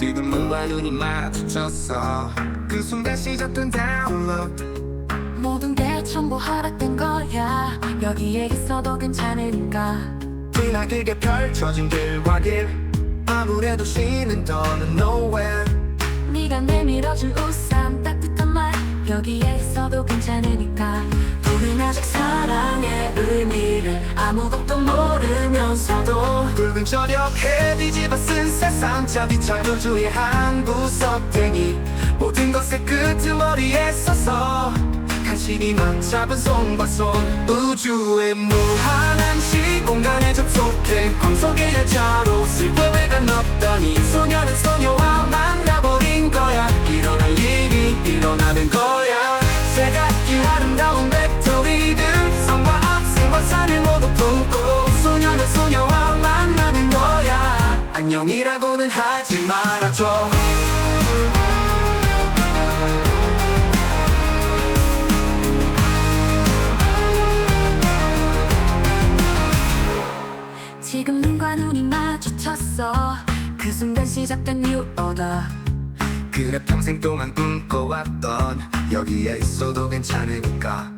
지금 너와 눈이 마주쳤어? 그 순간 시작된 download. 모든 게 전부 허락된 거야. 여기에 있어도 괜찮으니까. 드나들게 펼쳐진 길과 길. 아무래도 쉬는 더는 nowhere. 네가 내밀어준 우산 따뜻한 말. 여기에 있어도 괜찮으니까. 우린 아직 사랑의 의미를 아무것도 모르면서도. 붉은 저녁에 뒤집어 쓴 세상 자비찬 우주의 한 구석탱이 모든 것의 끄트머리에 서서 간신히 막 잡은 손과 손 우주의 무한한 시공간에 접속해 광속의 열차로 슬픔에가 넘더니 소녀는 소녀 안녕이라고는 하지 말아줘 지금 눈과 눈이 마주쳤어. 그 순간 시작된 new order 그래 평생 동안 꿈꿔왔던 여기에 있어도 괜찮으니까.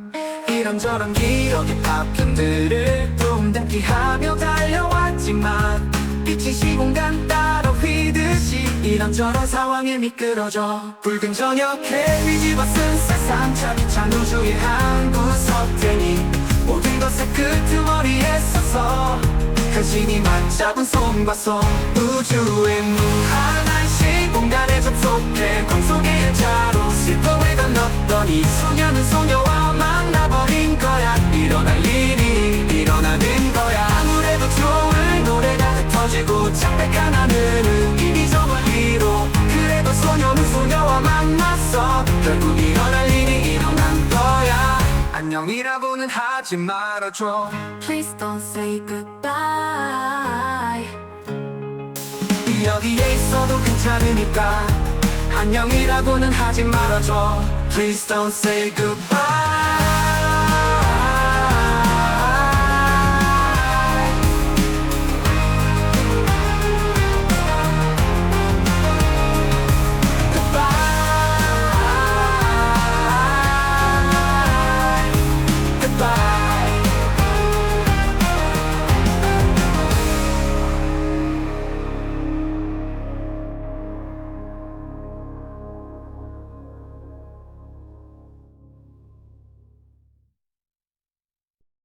이런저런 기억의 파편들을 이 이런 저런 상황에 미끄러져 붉은 저녁에 뒤집어 쓴 세상 차비찬 우주의 한 구석탱이 모든 것의 끄트머리에 서서 간신히 맞잡은 손과 손 우주의 무한한 시 공간에 접속해 광속의 열차로 슬픔을 건넜더니 소녀는 소녀와 만나버린 거야. 일어날 일이 일어나는 거야. 아무래도 좋을 노래가 흩어지고 창백한 하늘은 멀리로. 그래도 소녀는 소녀와 만났어. 결국 일어날 일이 일어난 거야. 안녕이라고는 하지 말아줘. Please don't say goodbye. 여기에 있어도 괜찮으니까. 안녕이라고는 하지 말아줘. Please don't say goodbye